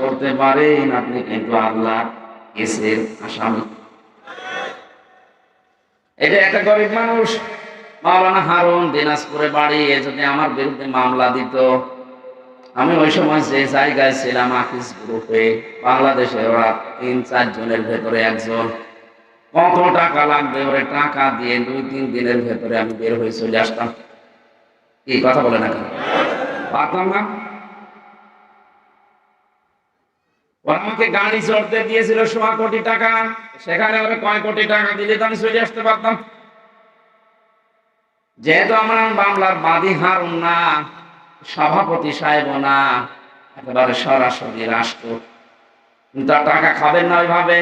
করতে পারেন আপনি, কিন্তু আল্লাহ কেসের আসামি। এটা একটা গরিব মানুষ, মাওলানা হারুন দিনাজপুরে বাড়ি, এ যদি আমার বিরুদ্ধে মামলা দিত। আমি ওই সময় যে জায়গায় ছিলাম আকিস গ্রুপে, বাংলাদেশে ওরা তিন, চার জনের ভেতরে একজন। কত টাকা লাগবে ওরে, টাকা দিয়ে দুই, তিন দিনের ভেতরে আমি বের হয়ে চলে আসতাম। কি কথা বলে না পারতাম না? আমাকে গাড়ি চড়তে দিয়েছিল সোয়া কোটি টাকা। সেখানে ওরা কয় কোটি টাকা দিলে তো আমি চলে আসতে পারতাম। যেহেতু আমার বাংলার বাদী হারুন না, সভাপতি সাহেব না, একেবারে সরাসরি রাষ্ট্র কিন্তু টাকা খাবেন না ওইভাবে।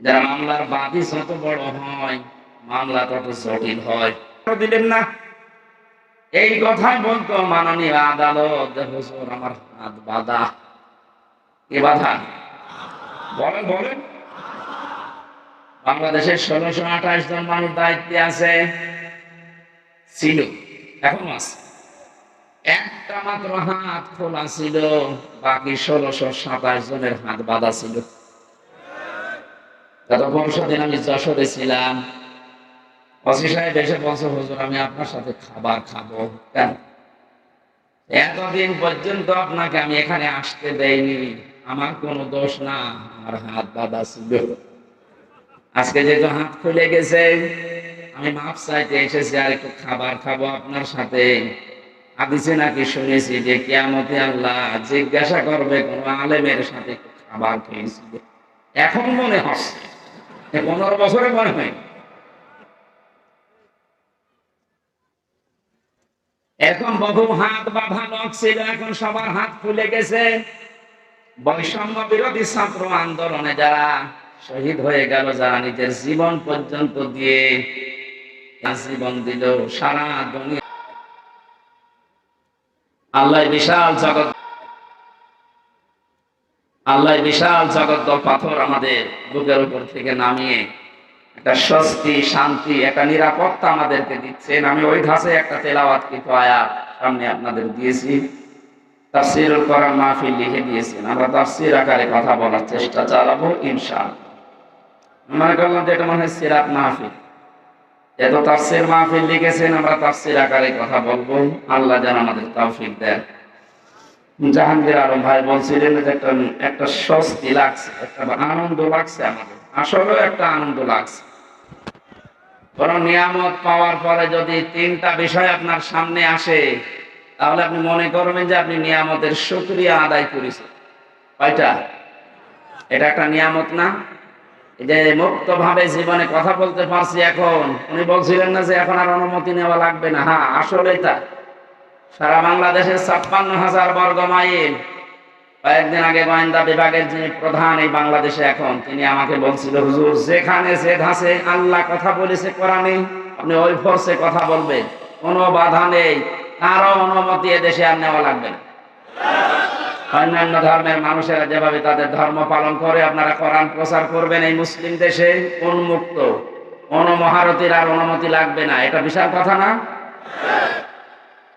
যারা মামলার বাদী যত বড় হয়, মামলা তত জটিল হয়। দিলেন না? এই কথাই বলতো মাননীয় আদালত হুজুর আমার হাত বাঁধা। কে বাধা? বলেন বলেন। বাংলাদেশের ষোলোশো আঠাশ জন মানুষ দায়িত্বে আছে, ছিল, এখনও আছে। একটা মাত্র হাত খোলা ছিল, বাকি ষোলোশো সাতাশ জনের হাত বাঁধা ছিল। গত পরশু দিন আমি যশোরে ছিলাম। অসি সাহেব এসে বলছে, হুজুর, আমি আপনার সাথে খাবার খাব। কেন? এতদিন পর্যন্ত আপনাকে আমি এখানে আসতে দেইনি। আমার কোনো দোষ না, আমার হাত বাঁধা ছিল। আজকে যেহেতু হাত খুলে গেছে, আমি মাপ চাইতে এসেছি আর একটু খাবার খাব আপনার সাথে। আদিছে নাকি শুনেছি যে, কিয়ামতে আল্লাহ জিজ্ঞাসা করবে, কোন আলেমের সাথে একটু খাবার খেয়েছিল এখন মনে হচ্ছে পনেরো বছরে মনে হয়। এখন বহু হাত বাঁধা লোক ছিল এখন সবার হাত খুলে গেছে। বৈষম্য বিরোধী ছাত্র আন্দোলনে যারা শহীদ হয়ে গেল, যারা নিজের জীবন পর্যন্ত দিয়ে জীবন দিল সারা দুনিয়া। আল্লাহ বিশাল জগৎ আল্লাহ বিশাল জগৎ পাথর আমাদের বুকের উপর থেকে নামিয়ে একটা স্বস্তি, শান্তি, একটা নিরাপত্তা আমাদেরকে দিচ্ছেন। আমি ওই ধাসে একটা তেলাওয়াত কিন্তু আয়াত সামনে আপনাদের দিয়েছি। তাফসিরুল কোরআন মাহফিল লিখে দিয়েছেন। আমরা তাফসির আকারে কথা বলার চেষ্টা চালাবো, ইনশাআল্লাহ। মনে করলাম যে এটা মনে হয় সিরাত মাহফিল। এত তাফসির মাহফিল লিখেছেন, আমরা তাফসির আকারে কথা বলব। আল্লাহ যেন আমাদের তৌফিক দেন। জাহাঙ্গীর আলম ভাই বলছিলেন যে একটা একটা স্বস্তি লাগছে, একটা আনন্দ লাগছে আমাদের। আসলেও একটা আনন্দ লাগছে। কোন নিয়ামত পাওয়ার পরে যদি তিনটা বিষয় আপনার সামনে আসে, তাহলে আপনি মনে করবেন যে আপনি নিয়ামতের শুক্রিয়া আদায় করেছেন। কয়টা? এটা একটা নিয়ামত না? যে মুক্ত ভাবে জীবনে কথা বলতে পারছি এখন। উনি বলছিলেন না যে এখন আর অনুমতি নেওয়া লাগবে না। হ্যাঁ আসলে তা সারা বাংলাদেশের ছাপ্পান্ন হাজার বর্গ মাইল কয়েকদিন আগে গোয়েন্দা বিভাগের যিনি প্রধান এই বাংলাদেশে এখন, তিনি আমাকে বলছিল, হুজুর, যেখানে যে ধাসে আল্লাহ কথা বলেছে কোরআনে। আপনি ওই ফোর্সে কথা বলবেন, কোনো বাধা নেই। কারও অনুমতি দেশে আর নেওয়া লাগবে না। অন্যান্য ধর্মের মানুষেরা যেভাবে তাদের ধর্ম পালন করে, আপনারা কোরআন প্রচার করবেন এই মুসলিম দেশে, উন্মুক্ত। কোন মহারতির আর অনুমতি লাগবে না। এটা বিশাল কথা না?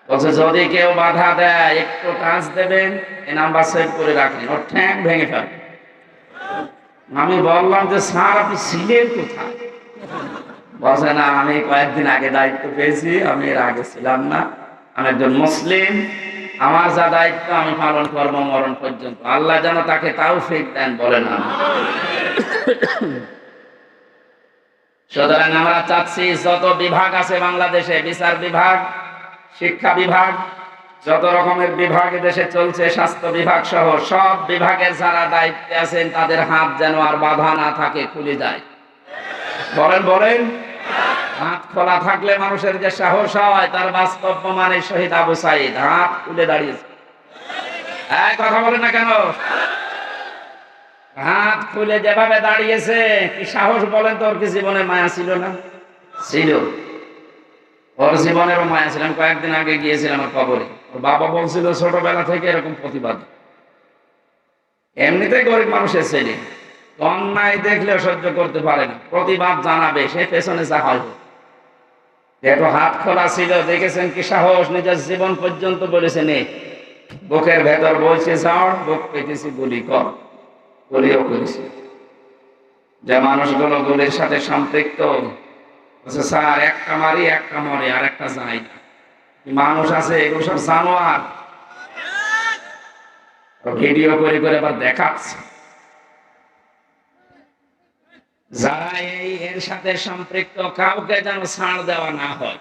বলছে, যদি কেউ বাধা দেয়, একটু টাচ দেবেন, এই নাম্বার সেভ করে রাখেন। ওর ঠ্যাং ভেঙে ফেলেন আমি বললাম যে, স্যার, আপনি ছিলেন কোথায়? বলছে, না, আমি কয়েকদিন আগে দায়িত্ব পেয়েছি, আমি এর আগে ছিলাম না। আমি একজন মুসলিম। আমার যা দায়িত্ব, আমি পালন করব, মরণ পর্যন্ত। আল্লাহ যেন তাকে তাও ফেক দেন বলে না সুতরাং আমরা চাচ্ছি, যত বিভাগ আছে বাংলাদেশে, বিচার বিভাগ শিক্ষা বিভাগ, যত রকমের বিভাগ দেশে চলছে, স্বাস্থ্য বিভাগ সহ সব বিভাগের যারা দায়িত্বে আছেন, তাদের হাত যেন আর বাধা না থাকে, খুলে যায়। বলেন বলেন। হাত খোলা থাকলে মানুষের যে সাহস হয়, তার বাস্তব মানে শহীদ আবু সাইদ। হাত খুলে দাঁড়িয়েছে। এক কথা বলে না কেন? হাত খুলে যেভাবে দাঁড়িয়েছে, কি সাহস বলেন তোর কি জীবনে মায়া ছিল না? ছিল। ওর জীবনেরও মায়া ছিল আমি কয়েকদিন আগে গিয়েছিলাম খবরে ওর বাবা বলছিল, ছোটবেলা থেকে এরকম প্রতিবাদ। এমনিতেই গরিব মানুষের ছেলে। অন্যায় দেখলে সহ্য করতে পারে না। প্রতিবাদ জানাবে, সে পেছনে যা হয়। যেহেতু হাত খোলা ছিল, দেখেছেন কি সাহস, নিজের জীবন পর্যন্ত বলেছে নে। বুকের ভেতর বলছে ঝড় বুক পেতেছি, গুলি কর। গুলিও করেছি। যে মানুষগুলো গুলির সাথে সম্পৃক্ত বলছে স্যার, একটা মারি, একটা মরে, আর একটা যায় না। মানুষ আছে, এগুলো সব জানোয়ার। ভিডিও করে করে আবার দেখাচ্ছে। যারা এই এর সাথে সম্পৃক্ত, কাউকে যেন ছাড় দেওয়া না হয়।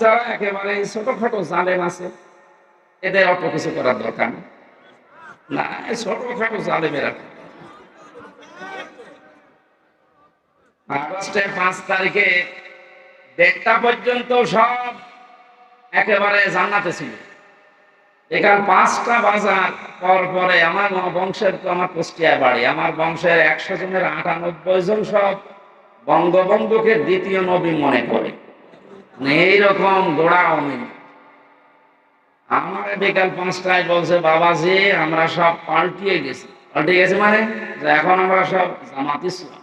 যারা একেবারে ছোটখাটো জালেম আছে, এদের অত কিছু করার দরকার না ছোটখাটো জালেমেরা আগস্টের পাঁচ তারিখে দেড়টা পর্যন্ত সব একেবারে জান্নাতে ছিল। এখান পাঁচটা বাজার পর পরে আমার বংশের তো আমার কুষ্টিয়ায় বাড়ি। আমার বংশের একশো জনের আটানব্বই জন সব বঙ্গবন্ধুকে দ্বিতীয় নবী মনে করে। মানে এইরকম গোড়া অমিল আমার বিকাল পাঁচটায় বলছে, বাবাজি, আমরা সব পাল্টিয়ে গেছি। পাল্টিয়ে গেছি মানে? এখন আমরা সব জামাত ইসলাম।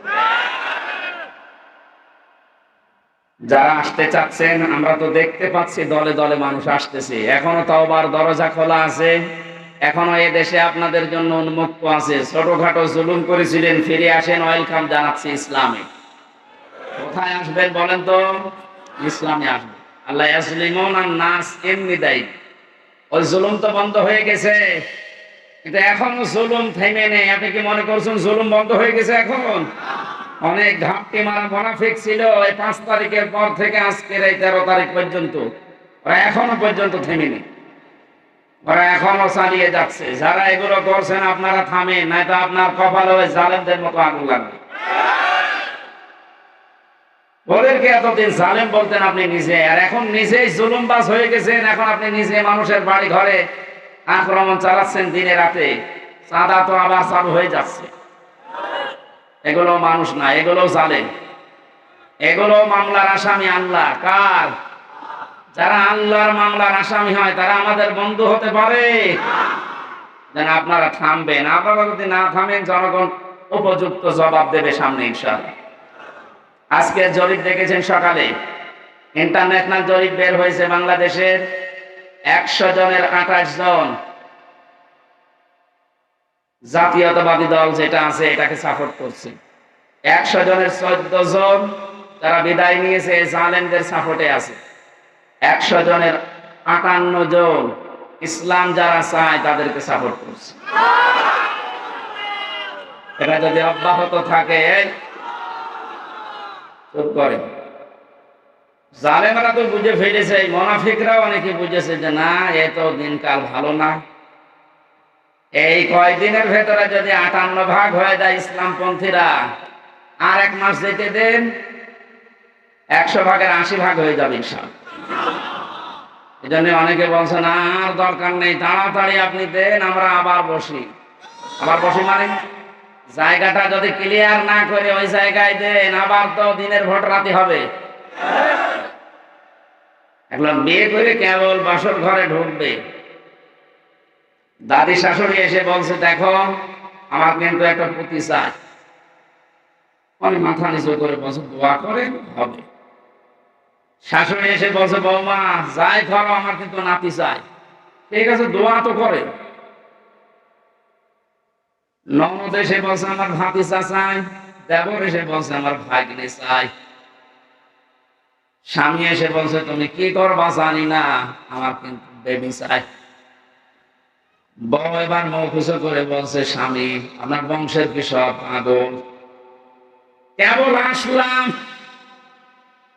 যারা আসতে চাচ্ছেন, আমরা তো দেখতে পাচ্ছি দলে দলে মানুষ আসতেছে। এখনও তওবার দরজা খোলা আছে। এখনও এ দেশে আপনাদের জন্য উন্মুক্ত আছে। ছোটখাটো জুলুম করেছিলেন, ফিরে আসেন। ওয়েলকাম জানাচ্ছি ইসলামে। কোথায় আসবেন বলেন তো? ইসলামে আসবেন। আল্লাহ বন্ধ হয়ে গেছে। কিন্তু এখনও জুলুম থেমে নেই। আপনি কি মনে করছেন জুলুম বন্ধ হয়ে গেছে এখন? অনেক ঘাপটি মারা মোনাফিক ছিল, এই পাঁচ তারিখের পর থেকে আজকের এই তেরো তারিখ পর্যন্ত, ওরা এখনও পর্যন্ত থেমেনি। ওরা এখনও চালিয়ে যাচ্ছে। যারা এগুলো করছেন আপনারা থামেন নাই তো আপনার কপালে ওই জালেমদের মতো আগুন লাগবে। ওদেরকে এতদিন জালেম বলতেন আপনি নিজে, আর এখন নিজেই জুলুমবাজ হয়ে গেছেন, এখন আপনি নিজে মানুষের বাড়ি ঘরে আক্রমণ চালাচ্ছেন দিনে রাতে। চাঁদা তো আবার চালু হয়ে যাচ্ছে। এগুলো মানুষ না, এগুলো জালেম। এগুলো মামলার আসামি আল্লাহ, কার? যারা আল্লাহর মামলার আসামি হয়, তারা আমাদের বন্ধু হতে পারে। যেন আপনারা থামবেন, আপনারা যদি না থামেন, জনগণ উপযুক্ত জবাব দেবে সামনে, ইনশাআল্লাহ। আজকে জরিপ দেখেছেন সকালে। ইন্টারন্যাশনাল জরিপ বের হয়েছে বাংলাদেশের। একশো জনের আঠাশ জন। জাতীয়তাবাদী দল যেটা আছে, এটাকে সাপোর্ট করছে। একশো জনের চোদ্দ জন যারা বিদায় নিয়েছে জালেমদের সাপোর্টে আছে। একশো জনের আটান্ন জন ইসলাম যারা চায়, তাদেরকে সাপোর্ট করছে। এটা যদি অব্যাহত থাকে, চুপ করে। জালেমরা তো বুঝে ফেলেছে মোনাফিকরাও অনেকে বুঝেছে যে না, এ তো দিনকাল ভালো না। এই কয়দিনের ভেতরে যদি আটান্ন ভাগ হয়ে যায় ইসলামপন্থীরা, আর এক মাস যেতে দেন, একশো ভাগের আশি ভাগ হয়ে যাবে ইনশাল এই জন্য অনেকে বলছেন, আর দরকার নেই, তাড়াতাড়ি আপনি দেন, আমরা আবার বসি। আবার বসি মানে? জায়গাটা যদি ক্লিয়ার না করে ওই জায়গায় দেন, আবার তো দিনের ভোট রাতে হবে। এখন বিয়ে করে কেবল বাসর ঘরে ঢুকবে। দাদি শাশুড়ি এসে বলছে, দেখো, আমার কিন্তু একটা পুঁতি চাই। অনেক মাথা নিচু করে বলছে, দোয়া করে হবে। শাশুড়ি এসে বলছে, বৌমা, যাই করো, আমার কিন্তু নাতি চাই। ঠিক আছে, দোয়া তো করে। এসে বলছে, আমার চাই দেবর এসে বলছে, আমার ভাগ্নে চাই। স্বামী এসে বলছে, তুমি কি করবা জানি না, আমার কিন্তু বেবি চাই। বউ এবার মৌখুশ করে বলছে, স্বামী, আপনার বংশের কি সব পাগল কেবল আসলাম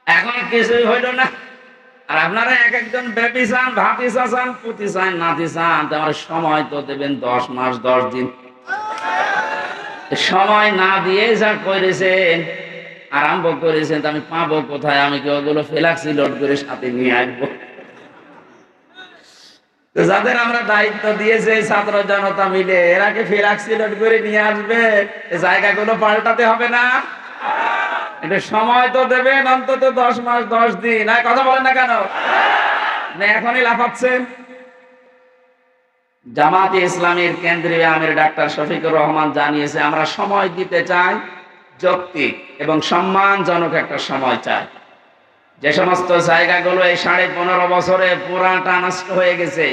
এখন কিছুই হইল না। আর আপনারা এক একজন বেবি চান ভাতি চান, পুতি চান, নাতি চান তোমার সময় তো দেবেন দশ মাস, দশ দিন। সময় না দিয়ে যা করেছেন, আরম্ভ করেছেন, তো আমি পাবো কোথায়? আমি কি ওগুলো ফেলাক্সি লোড করে সাথে নিয়ে আসব? যাদের আমরা দায়িত্ব দিয়েছে ছাত্র জনতা মিলে এরাকে ফেরাক সিলেট করে নিয়ে আসবে? এই জায়গাগুলো পাল্টাতে হবে না? সময় তো দেবেন, অন্তত দশ মাস, দশ দিন। কথা বলেন না কেন? এখনই লাফাচ্ছেন। জামাতে ইসলামের কেন্দ্রীয় আমির ডাক্তার শফিকুর রহমান জানিয়েছে, আমরা সময় দিতে চাই যৌক্তিক এবং সম্মানজনক একটা সময় চাই। যে সমস্ত জায়গাগুলো এই সাড়ে পনেরো বছরে পুরাটা নষ্ট হয়ে গেছে।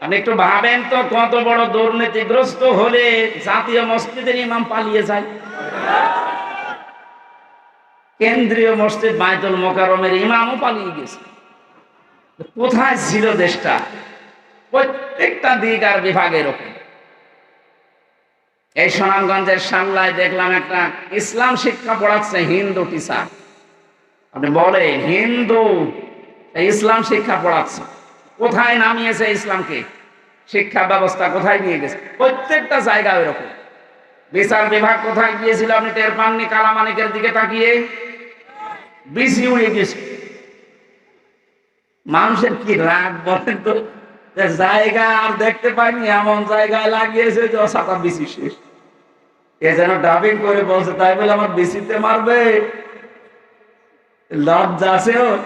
আপনি একটু ভাবেন তো, কত বড় দুর্নীতিগ্রস্ত হলে জাতীয় মসজিদের ইমাম পালিয়ে যায়। কেন্দ্রীয় মসজিদ বাইতুল মোকারমের ইমামও পালিয়ে গেছে। কোথায় ছিল দেশটা? প্রত্যেকটা দিক আর বিভাগের ওপর এই সুনামগঞ্জের সামলায় দেখলাম একটা ইসলাম শিক্ষা পড়াচ্ছে হিন্দু টিচার। বলেন, হিন্দু ইসলাম শিক্ষা পড়াচ্ছে। কোথায় নামিয়েছে ইসলামকে? শিক্ষা ব্যবস্থা কোথায় নিয়ে গেছে? প্রত্যেকটা জায়গা এরকম বিচার বিভাগ কোথায় গিয়েছিল আপনি টের পাননি কালামানিকের দিকে তাকিয়ে? বিসি উড়ে গেছে মানুষের কি রাগ বলেন তো? জায়গা আর দেখতে পাইনি, এমন জায়গায় লাগিয়েছে যে সাতা বিসি শেষ। এ যেন ডাবিং করে বলছে, তাই বলে আমার বিসিতে মারবে? লজ্জা আছে ওর।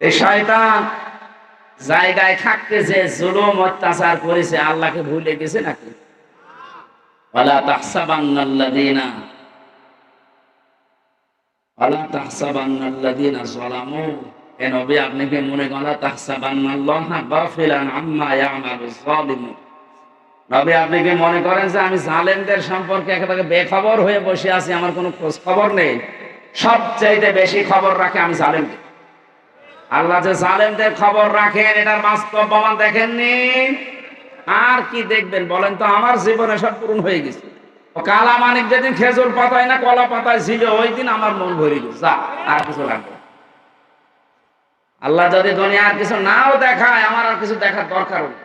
এই শয়তান জায়গায় জুলুম অত্যাচার করেছে, আল্লাহকে ভুলে গেছে নাকি? নবী, আপনি কি মনে করেন তাহসাবান্নাল্লাহা গাফিলান আম্মা নবী, আপনি কি মনে করেন যে আমি জালেমদের সম্পর্কে একেবারে বেখবর হয়ে বসে আছি, আমার কোনো খোঁজ খবর নেই? সবচাইতে বেশি খবর রাখে আমি জালেমদের। আল্লাহ যে জালেমদের খবর রাখেন, এটার বাস্তব প্রমাণ দেখেননি? আর কি দেখবেন বলেন তো, আমার জীবনে সব পূরণ হয়ে গেছে। কালা মানিক যেদিন খেজুর পাতায় না কলা পাতায় ছিল, ওই দিন আমার মন ভরে গেছে। যা, আর কিছু লাগবে আল্লাহ যদি দুনিয়া আর কিছু নাও দেখায়, আমার আর কিছু দেখার দরকার নেই।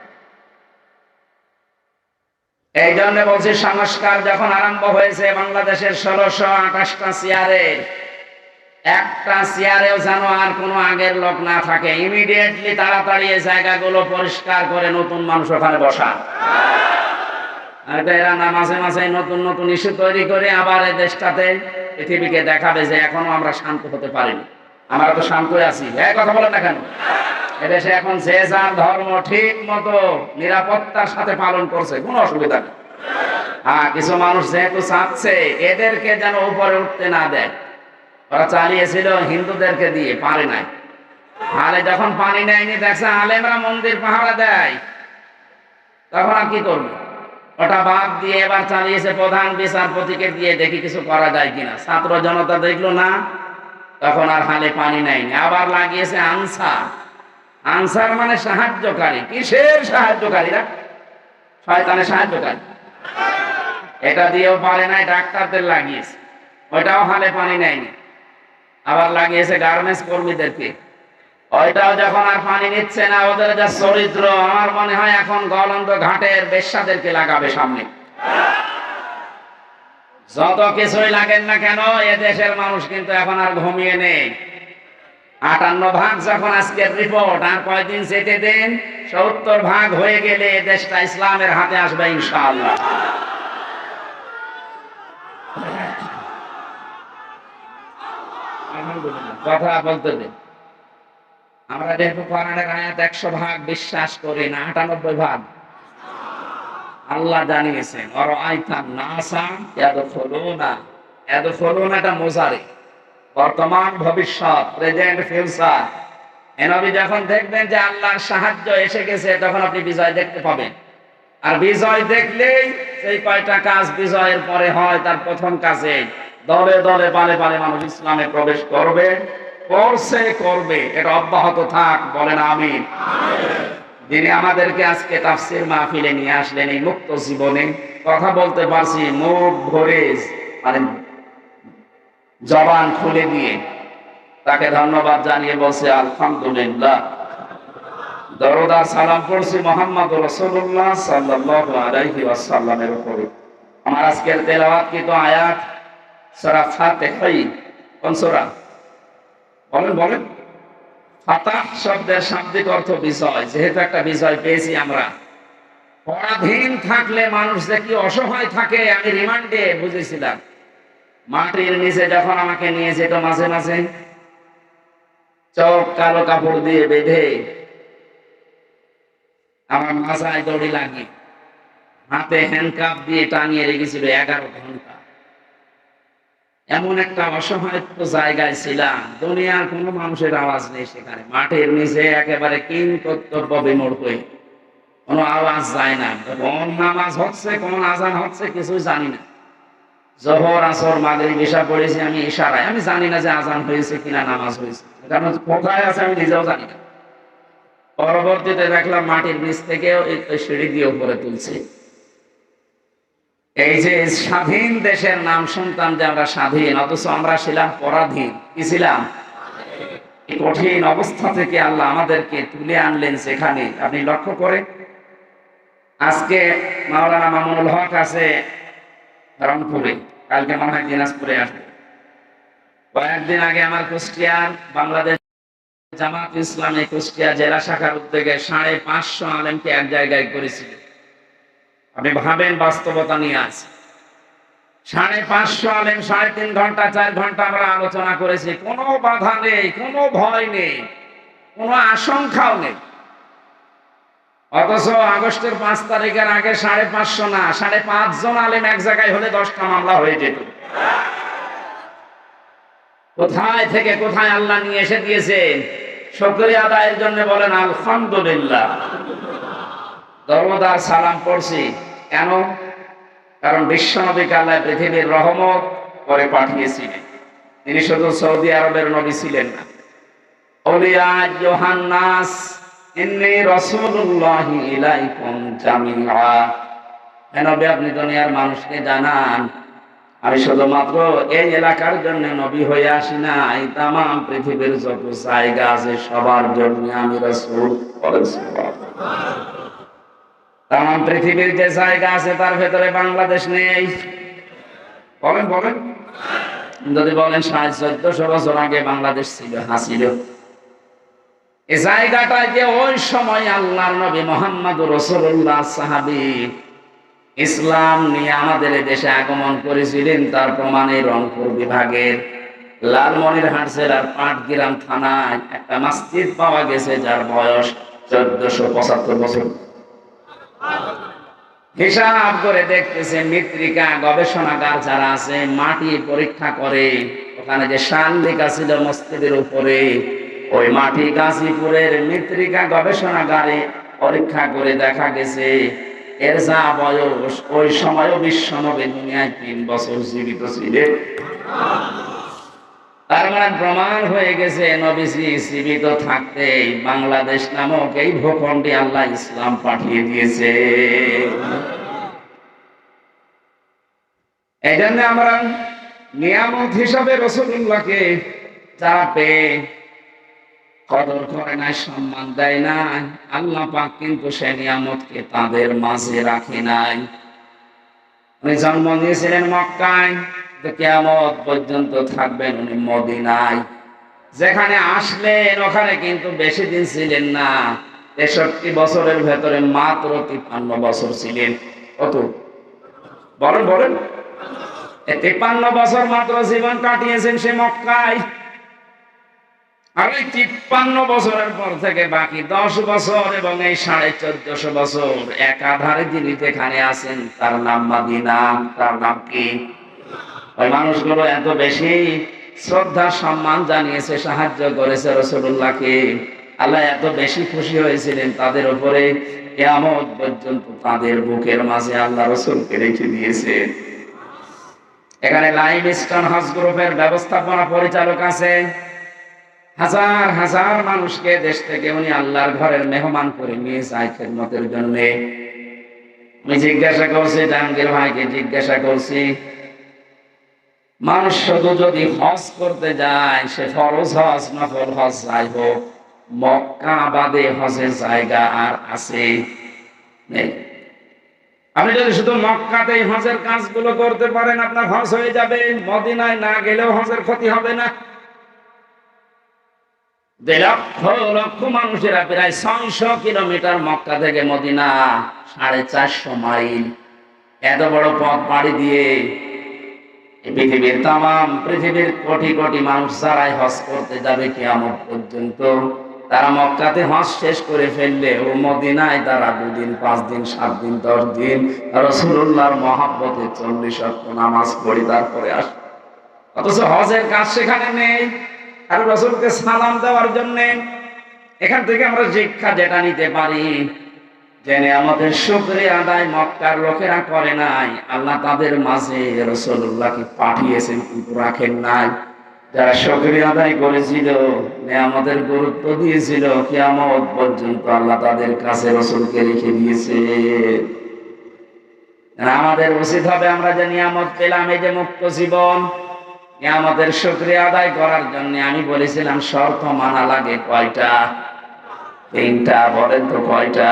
এই জন্য বলছি, সংস্কার যখন আরম্ভ হয়েছে বাংলাদেশের ষোলোশো আঠাশটা চেয়ারের একটা চেয়ারেও যেন আর কোনো আগের লোক না থাকে। ইমিডিয়েটলি তাড়াতাড়ি এই জায়গাগুলো পরিষ্কার করে নতুন মানুষ ওখানে বসা। এরা না মাঝে মাঝে নতুন নতুন ইস্যু তৈরি করে আবার এই দেশটাতে পৃথিবীকে দেখাবে যে এখনও আমরা শান্ত হতে পারিনি। আমরা তো শান্ত আছি। হ্যাঁ কথা বলেন না কেন? এদেশে এখন যে যার ধর্ম ঠিক মতো নিরাপত্তার সাথে পালন করছে, কোনো অসুবিধা নেই। হ্যাঁ কিছু মানুষ যেহেতু চাচ্ছে, এদেরকে যেন উপরে উঠতে না দেয়। ওরা চালিয়েছিল হিন্দুদেরকে দিয়ে, পারে নাই। আলে যখন পানি নেয়নি, দেখছে আলেমরা মন্দির পাহারা দেয়। তখন আর কি করবে? ওটা বাদ দিয়ে এবার চালিয়েছে প্রধান বিচারপতিকে দিয়ে দেখি কিছু করা যায় কিনা। ছাত্র জনতা দেখল না তখন আর হালে পানি নেয়নি আবার লাগিয়েছে আনসার। আনসার মানে সাহায্যকারী। কিসের সাহায্যকারীরা শয়তানের সাহায্যকারী। এটা দিয়েও পারে নাই, ডাক্তারদের লাগিয়েছে। ওইটাও হালে পানি নেয়নি আবার লাগিয়েছে গার্মেন্টস কর্মীদেরকে। ওইটাও যখন আর পানি নিচ্ছে না, ওদের যা চরিত্র, আমার মনে হয় এখন গলন্দ ঘাটের বেশ্যাদেরকে লাগাবে সামনে। যত কিছুই লাগেন না কেন, এ দেশের মানুষ কিন্তু এখন আর ঘুমিয়ে নেই। আটান্ন ভাগ যখন আজকের রিপোর্ট আর কয়দিন যেতে দেন, সত্তর ভাগ হয়ে গেলে এ দেশটা ইসলামের হাতে আসবে ইনশাআল্লাহ। কথা বলতে আমরা যেহেতু কোরআনের আয়াত একশো ভাগ বিশ্বাস করি না, আটানব্বই ভাগ। আল্লাহ জানিয়েছেন ওর আইতান নাসা এদ ফলুনা এদ ফলুনাটা মোজারে বর্তমান ভবিষ্যৎ, প্রেজেন্ট ফিউচার। এনবি যখন দেখবেন যে আল্লাহর সাহায্য এসে গেছে, তখন আপনি বিজয় দেখতে পাবেন। আর বিজয় দেখলেই সেই কয়টা কাজ বিজয়ের পরে হয়, তার প্রথম কাজে দলে দলে পালে পালে মানুষ ইসলামে প্রবেশ করবে, করছে, করবে। এটা অব্যাহত থাক, বলেন আমিন। যিনি আমাদেরকে আজকে তাফসির মাহফিলে নিয়ে আসলেন এই মুক্ত জীবনে, কথা বলতে পারছি মুখ ভরে মানে জবান খুলে দিয়ে তাকে ধন্যবাদ জানিয়ে বলছে, আলহামদুলিল্লাহ। দরদা সালাম করছি মোহাম্মদ রসুল্লাহ সাল্লাল্লাহু আলাইহি উপরে। আমার আজকের তেলাওয়াত কি তো আয়াত? সূরা ফাতিহাই? কোন সূরা? বলেন বলেন। ফাতাহ শব্দের শাব্দিক অর্থ বিজয়, যেহেতু একটা বিজয় পেয়েছি আমরা। পরাধীন থাকলে মানুষ অসহায় থাকে, আমি রিমান্ডে বুঝেছিলাম। মাটির নিচে যখন আমাকে নিয়ে যেত মাঝে মাঝে, চোখ কালো কাপড় দিয়ে বেঁধে আমার মাথায় দড়ি লাগিয়ে, হাতে হ্যান্ডকাপ দিয়ে টানিয়ে রেখেছিল এগারো ঘণ্টা। এমন একটা অসহায় জায়গায় ছিলাম, দুনিয়ার কোনো মানুষের আওয়াজ নেই সেখানে। মাঠের নিচে একেবারে কিং কর্তব্য বিমূঢ় হয়ে। কোনো আওয়াজ যায় না। কোন নামাজ হচ্ছে, কোন আজান হচ্ছে কিছু জানি না। জহর, আসর মাগরি বিষা পড়েছি আমি ইশারায়। আমি জানি না যে আজান হয়েছে কিনা, নামাজ হয়েছে কারণ কোথায় আছে আমি নিজেও জানি না। পরবর্তীতে দেখলাম মাটির নিচ থেকে ওই সিঁড়ি দিয়ে উপরে তুলছে। এই যে স্বাধীন দেশের নাম শুনতাম যে আমরা স্বাধীন, অথচ আমরা ছিলাম পরাধীন। কি ছিলাম? কঠিন অবস্থা থেকে আল্লাহ আমাদেরকে তুলে আনলেন সেখানে। আপনি লক্ষ্য করে আজকে মাওলানা মামুনুল হক আছে রংপুরে, কালকে মনে হয় দিনাজপুরে আসবে। কয়েকদিন আগে আমার কুষ্টিয়ার বাংলাদেশ জামাত ইসলামী কুষ্টিয়া জেলা শাখার উদ্যোগে সাড়ে পাঁচশো আলেমকে এক জায়গায় করেছিল। আপনি ভাবেন বাস্তবতা নিয়ে আছে সাড়ে পাঁচশো আলেম, সাড়ে তিন ঘণ্টা, চার ঘণ্টা আমরা আলোচনা করেছি। কোনো বাধা নেই, কোনো ভয় নেই, কোনো আশঙ্কাও নেই। অথচ আগস্টের পাঁচ তারিখের আগে সাড়ে পাঁচশো না, সাড়ে পাঁচ জন আলেম এক জায়গায় হলে দশটা মামলা হয়ে যেত। কোথায় থেকে কোথায় আল্লাহ নিয়ে এসে দিয়েছেন শুকরিয়া আদায়ের জন্য বলেন, আলহামদুলিল্লাহ। দরমদার সালাম পড়ছি। কেন? কারণ বিশ্বনবীকে আল্লাহ পৃথিবীর রহমত করে পাঠিয়েছিলেন। তিনি শুধু সৌদি আরবের নবী ছিলেন না। নবী, আপনি মানুষকে জানান এই এলাকার জন্য নবী হয়ে না এই পৃথিবীর জায়গা আছে সবার জন্য আমি রাসূল তাম পৃথিবীর যে জায়গা আছে, তার ভেতরে বাংলাদেশ নেই। বলেন বলেন। যদি বলেন, সাড়ে চোদ্দশো বছর আগে বাংলাদেশ ছিল হাসিল এই জায়গাটা যে ওই সময় আল্লাহর নবী মোহাম্মদ রসুল্লাহ সাহাবি ইসলাম নিয়ে আমাদের দেশে আগমন করেছিলেন, তার প্রমাণে রংপুর বিভাগের লালমনিরহাট জেলার পাটগ্রাম থানায় একটা মসজিদ পাওয়া গেছে, যার বয়স চোদ্দশো পঁচাত্তর বছর। হিসাব করে দেখতেছে মৃত্তিকা গবেষণাগার যারা আছে, মাটি পরীক্ষা করে। ওখানে যে শান লেখা ছিল মসজিদের উপরে, ওই মাটি গাজীপুরের মৃত্তিকা গবেষণাগারে পরীক্ষা করে দেখা গেছে, এর যা বয়স, ওই সময়ও বিশ্ব নবী দুনিয়ায় তিন বছর জীবিত ছিলেন। তার মানে প্রমাণ হয়ে গেছে, নবীজি জীবিত থাকতে বাংলাদেশ নামক এই ভূখণ্ডে আল্লাহ ইসলাম পাঠিয়ে দিয়েছে। এই জন্য আমরা নিয়ামত হিসাবে রসুল্লাহকে যারা পেয়ে কদর করে না সম্মান দেয় না আল্লাহ পাক কিন্তু সে নিয়ামতকে তাদের মাঝে রাখে নাই। উনি জন্ম নিয়েছিলেন মক্কায় কেমত পর্যন্ত থাকবেন উনি মদিনায়। যেখানে আসলেন, ওখানে কিন্তু বেশি দিন ছিলেন না। তেষট্টি বছরের ভেতরে মাত্র তিপ্পান্ন বছর ছিলেন। কত বলেন বলেন। তিপ্পান্ন বছর মাত্র জীবন কাটিয়েছেন সে মক্কায়। আর ওই তিপ্পান্ন বছরের পর থেকে বাকি দশ বছর এবং এই সাড়ে চোদ্দশো বছর একাধারে যিনি যেখানে আছেন, তার নাম মাদিনা। তার নাম কি? মানুষগুলো এত বেশি শ্রদ্ধা, সম্মান জানিয়েছে, সাহায্য করেছে রসুল্লাহকে। আল্লাহ এত বেশি খুশি হয়েছিলেন তাদের উপরে। কেমন পর্যন্ত তাদের বুকের মাঝে আল্লাহ রসুলকে রেখে দিয়েছে। এখানে লাইভ স্টোন হজ গ্রুপের ব্যবস্থাপনা পরিচালক আছে। হাজার হাজার মানুষকে দেশ থেকে উনি আল্লাহর ঘরের মেহমান করে নিয়ে যায় খেদমতের জন্য। আমি জিজ্ঞাসা করছি, জাহাঙ্গীর ভাইকে জিজ্ঞাসা করছি মানুষ শুধু যদি হজ করতে যায়, সে ফরজ হজ নফল হজ যাই হোক মক্কা বাদে হজের জায়গা আর আছে আপনি যদি শুধু মক্কাতেই হজের কাজগুলো করতে পারেন, আপনার হজ হয়ে যাবে। মদিনায় না গেলেও হজের ক্ষতি হবে না। লক্ষ লক্ষ মানুষেরা প্রায় ছয়শো কিলোমিটার মক্কা থেকে মদিনা সাড়ে চারশো মাইল। এত বড় পথ পাড়ি দিয়ে পৃথিবীর তাম পৃথিবীর কোটি কোটি মানুষ যারাই হজ করতে যাবে কিয়ামত পর্যন্ত, তারা মক্কাতে হজ শেষ করে ফেললে ও মদিনায় তারা দুদিন পাঁচ দিন সাত দিন দশ দিন রসুল্লাহর মহাব্বতে চল্লিশ অক্ট নামাজ পড়ি তারপরে আস। অথচ হজের কাজ সেখানে নেই। আর রসুলকে সালাম দেওয়ার জন্য এখান থেকে আমরা শিক্ষা যেটা নিতে পারি জেনে আমাদের শুক্রিয়া আদায় মক্কার লোকেরা করে নাই। আল্লাহ তাদের মাঝে রসুল্লাহকে পাঠিয়েছেন, কিন্তু রাখেন নাই। যারা শুক্রিয়া আদায় করেছিল আমাদের গুরুত্ব দিয়েছিল, কিয়ামত পর্যন্ত আল্লাহ তাদের কাছে রসুলকে রেখে দিয়েছে। আমাদের উচিত হবে আমরা যে নিয়ামত পেলাম, এই যে মুক্ত জীবন। নিয়ামতের শুক্রিয়া আদায় করার জন্য আমি বলেছিলাম, শর্ত মানা লাগে কয়টা? তিনটা, বলেন তো কয়টা?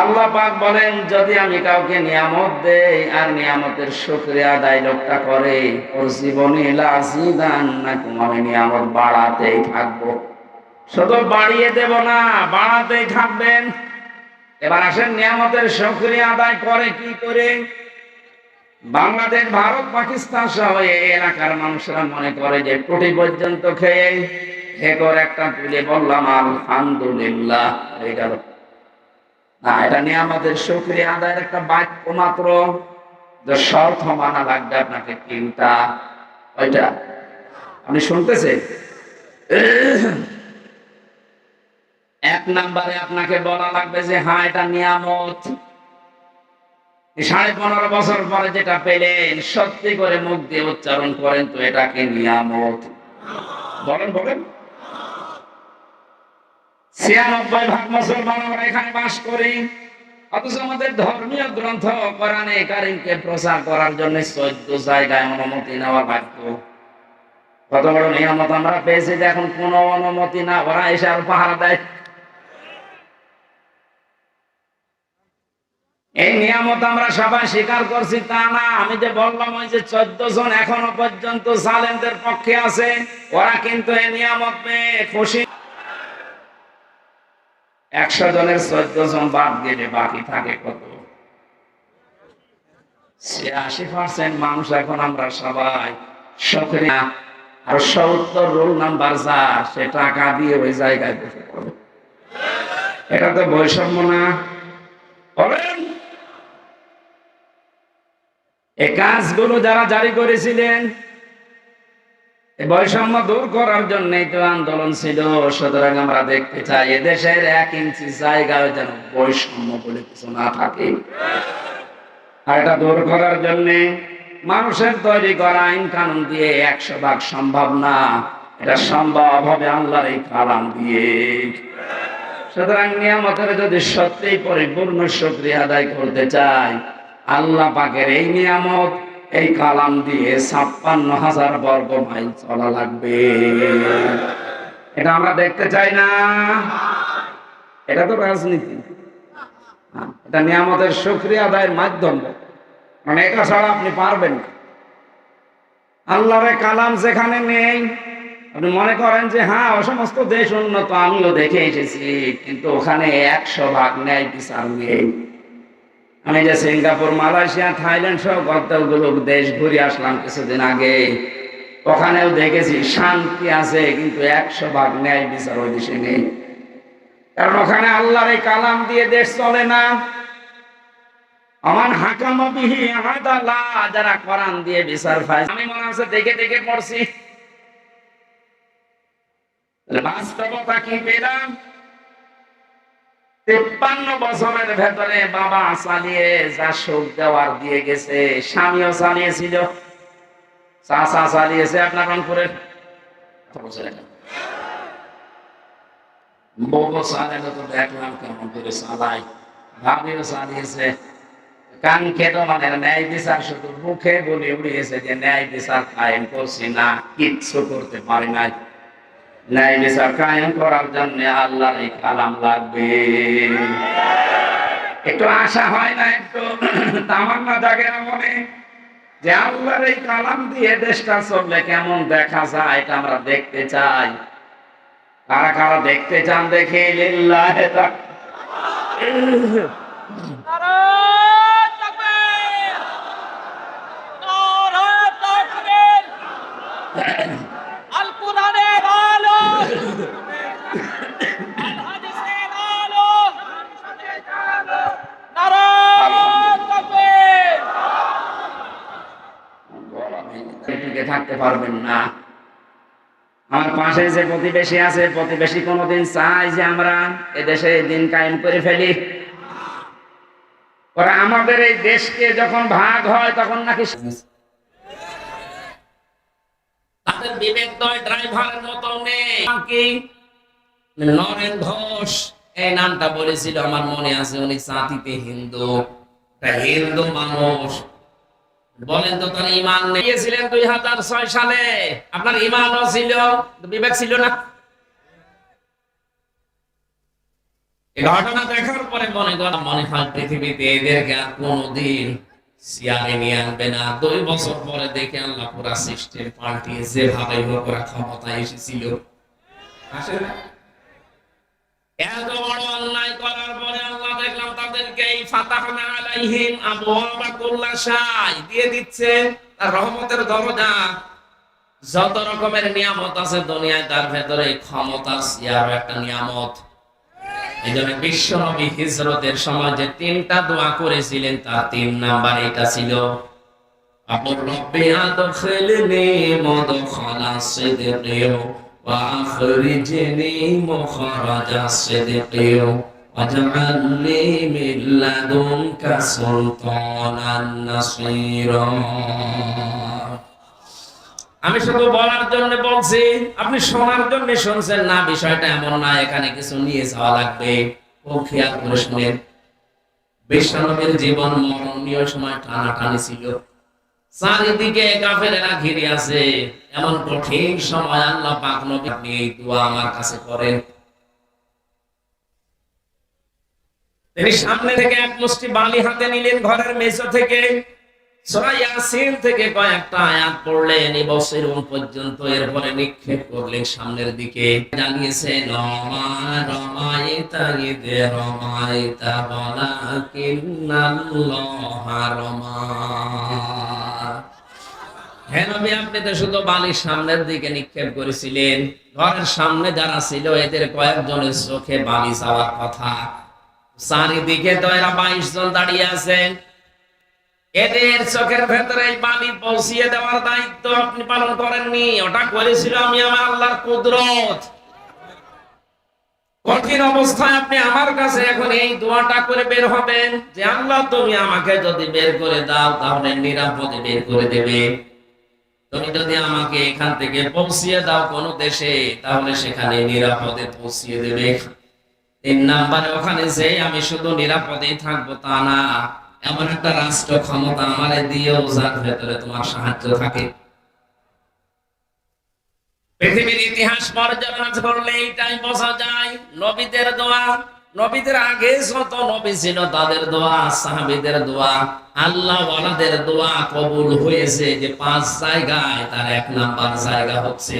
আল্লাহ পাক বলেন, যদি আমি কাউকে নিয়ামত দেই আর নিয়ামতের শুকরিয়া আদায় লোকটা করে, ওর জীবনে লাজিদান না আমি নিয়ামত বাড়াতেই থাকব? শুধু বাড়িয়ে দেব না, বাড়াতেই থাকবেন। এবার আসেন, নিয়ামতের শুকরিয়া আদায় করে কি করে? বাংলাদেশ, ভারত, পাকিস্তান সহ এই এলাকার মানুষরা মনে করে যে কোটি পর্যন্ত খেয়ে হেকর একটা তুলে বললাম, আলহামদুলিল্লাহ গেল। এটা নিয়ে আমাদের আদায়ের একটা বাক্য মাত্র। মানা লাগবে আপনাকে তিনটা। ওইটা আপনি এক নাম্বারে আপনাকে বলা লাগবে যে হ্যাঁ এটা নিয়ামত। সাড়ে পনেরো বছর পরে যেটা পেলেন, সত্যি করে মুখ দিয়ে উচ্চারণ করেন তো, এটাকে নিয়ামত। বলেন বলেন। ছিয়ানব্বই ভাগ মুসলমান আমরা এখানে বাস করি। অথচ আমাদের ধর্মীয় গ্রন্থ কোরআনে কারিমকে প্রচার করার জন্য চোদ্দ জায়গায় অনুমতি নেওয়া বাধ্য। কত বড় নিয়ামত আমরা পেয়েছি যে এখন কোন অনুমতি না, ওরা এসে আর পাহারা দেয়। এই নিয়ামত আমরা সবাই স্বীকার করছি, তা না, আমি যে বললাম ওই যে চোদ্দ জন এখনও পর্যন্ত সালেমদের পক্ষে আছে, ওরা কিন্তু এই নিয়ামত পেয়ে খুশি। একশো জনের চোদ্দ জন বাদ গেলে বাকি থাকে কত? ছিয়াশি পার্সেন্ট মানুষ এখন আমরা সবাই সক্রিয়। আর সত্তর রোল নাম্বার যা, সে টাকা দিয়ে ওই জায়গায় বসে এটা তো বৈষম্য না। বলেন। এই কাজগুলো যারা জারি করেছিলেন বৈষম্য দূর করার জন্যই তো আন্দোলন ছিল। সুতরাং আমরা দেখতে চাই, এদেশের এক ইঞ্চি জায়গায় যেন বৈষম্য বলে কিছু না থাকে। আর এটা দূর করার জন্য মানুষের তৈরি করা আইন কানুন দিয়ে একশো ভাগ সম্ভব না। এটা সম্ভব হবে আল্লাহর এই কালাম দিয়ে। সুতরাং নিয়ামতের যদি সত্যিই পরিপূর্ণ শুক্রিয়া আদায় করতে চাই, আল্লাহ পাকের এই নিয়ামত এই কালাম দিয়ে ছাপ্পান্ন হাজার বর্গ মাইল চলা লাগবে। এটা আমরা দেখতে চাই না। এটা তো রাজনীতি। হ্যাঁ, এটা নিয়ামতের শুক্রিয়া আদায়ের মাধ্যম। মানে এটা ছাড়া আপনি পারবেন আল্লাহরে কালাম যেখানে নেই আপনি মনে করেন যে হ্যাঁ ও সমস্ত দেশ উন্নত আমিও দেখে এসেছি কিন্তু ওখানে একশো ভাগ ন্যায় বিচার নেই। আমি যে সিঙ্গাপুর, মালয়েশিয়া, থাইল্যান্ড সহ কতগুলো দেশ ঘুরে আসলাম কিছুদিন আগে। ওখানেও দেখেছি শান্তি আছে, কিন্তু একশো ভাগ ন্যায় বিচার ওই দেশে নেই। কারণ ওখানে আল্লাহর এই কালাম দিয়ে দেশ চলে না। আমার হাকামবিহি আহাদাল্লাহ যারা কোরআন দিয়ে বিচার পায়। আমি মনে হচ্ছে দেখে দেখে পড়ছি। বাস্তবতা কি পেলাম? তেপ্পান্ন বছরের ভেতরে বাবা চালিয়ে যা সুখ দেওয়ার দিয়ে গেছে, স্বামীও চালিয়েছিল। চাষা চালিয়েছে আপনার রংপুরের ভাবিও মানে ন্যায় শুধু মুখে বলে যে ন্যায় না, কিচ্ছু করতে পারি নাই। ন্যায় বিচার কায়েম করার জন্য আল্লাহর এই কালাম লাগবে। একটু আশা হয় না একটু। তামান্না জাগে না মনে যে আল্লাহর এই কালাম দিয়ে দেশটা চললে কেমন দেখা যায় এটা আমরা দেখতে চাই। কারা কারা দেখতে চান দেখে লিল্লাহে তাক- নারায়ণ তাকবীর! নারায়ণ তাকবীর! আল কোরআনের আলো আল হাদিসের আলো নারায়ণ তাকবীর! টিকে থাকতে পারবেন না। আমার পাশে যে প্রতিবেশী আছে, প্রতিবেশী কোনোদিন চাই যে আমরা এদেশে দিন কায়েম করে ফেলি। ওরা আমাদের এই দেশকে যখন ভাগ হয়, তখন নাকি তাদের বিবেক মতো নেই। নরেন ঘোষ, এই নামটা বলেছিল, আমার মনে আছে, উনি জাতিতে হিন্দু। হিন্দু মানুষ। বলেন তো তার ইমান নিয়েছিলেন দুই হাজার ছয় সালে। আপনার ইমানও ছিল বিবেক ছিল না। ঘটনা দেখার পরে মনে করা মনে হয় পৃথিবীতে এদেরকে আর কোনোদিন সিয়ারে নিয়ে আনবে না। দুই বছর পরে দেখে আল্লাহ পুরা সিস্টেম পাল্টিয়ে যেভাবে হোক ওরা ক্ষমতায় এসেছিল। এত বড় অন্যায় করার ফাতাহনা আলাইহিম আবওয়াবা কুল্লা শাই দিয়ে দিচ্ছে তার রহমতের দরজা যত রকমের নিয়ামত আছে দুনিয়ায় তার ভেতরে এই ক্ষমতা সিয়ার একটা নিয়ামত এই জন্য বিশ্ব নবী হিজরতের সময় যে তিনটা দোয়া করেছিলেন তার তিন নাম্বার এটা ছিল أقول ربي أدخلني مدخل الصدق وأخرجني مخرج الصدق واجعل لي من لدنك سلطانا نصيرا আমি শুধু বলার জন্য বলছি আপনি শোনার জন্য শুনছেন না বিষয়টা এমন না এখানে কিছু নিয়ে যাওয়া লাগবে খুব খেয়াল করে শুনেন বিশ্বনবীর জীবন মরণীয় সময় টানাটানি ছিল চারিদিকে কাফেরেরা ঘিরে আছে এমন কঠিন সময় আল্লাহ পাক নবী আপনি এই দোয়া আমার কাছে করেন তিনি সামনে থেকে এক মুষ্টি বালি হাতে নিলেন ঘরের মেঝো থেকে। থেকে কয়েকটা আয়াত পড়লেন পর্যন্ত এরপরে নিক্ষেপ করলেন সামনের দিকে। জানিয়েছে রমা নবী, আপনি তো শুধু বালির সামনের দিকে নিক্ষেপ করেছিলেন। ঘরের সামনে যারা ছিল, এদের কয়েকজনের চোখে বালি যাওয়ার কথা। চারিদিকে এরা বাইশ জন দাঁড়িয়ে আছেন এদের চোখের ভেতরে বালি পৌঁছিয়ে দেওয়ার দায়িত্ব আপনি পালন করেননি। ওটা করেছিল আমি আমার আল্লাহর কুদরত। কঠিন অবস্থায় আপনি আমার কাছে এখন এই দোয়াটা করে বের হবেন যে, আল্লাহ, তুমি আমাকে যদি বের করে দাও, তাহলে নিরাপদে বের করে দেবে। তুমি যদি আমাকে এখান থেকে পৌঁছিয়ে দাও কোন দেশে, তাহলে সেখানে নিরাপদে পৌঁছিয়ে দেবে। তিন নাম্বারে ওখানে যে আমি শুধু নিরাপদেই থাকব তা না, এমন একটা রাষ্ট্র ক্ষমতা আমারে দিয়েও যার ভেতরে তোমার সাহায্য থাকে। পৃথিবীর ইতিহাস পর্যালোচনা করলে এইটাই বোঝা যায়, নবীদের দোয়া, নবীদের আগে যত নবী ছিল তাদের দোয়া, সাহাবীদের দোয়া, আল্লাহ ওয়ালাদের দোয়া কবুল হয়েছে যে পাঁচ জায়গায় তার এক নাম্বার জায়গা হচ্ছে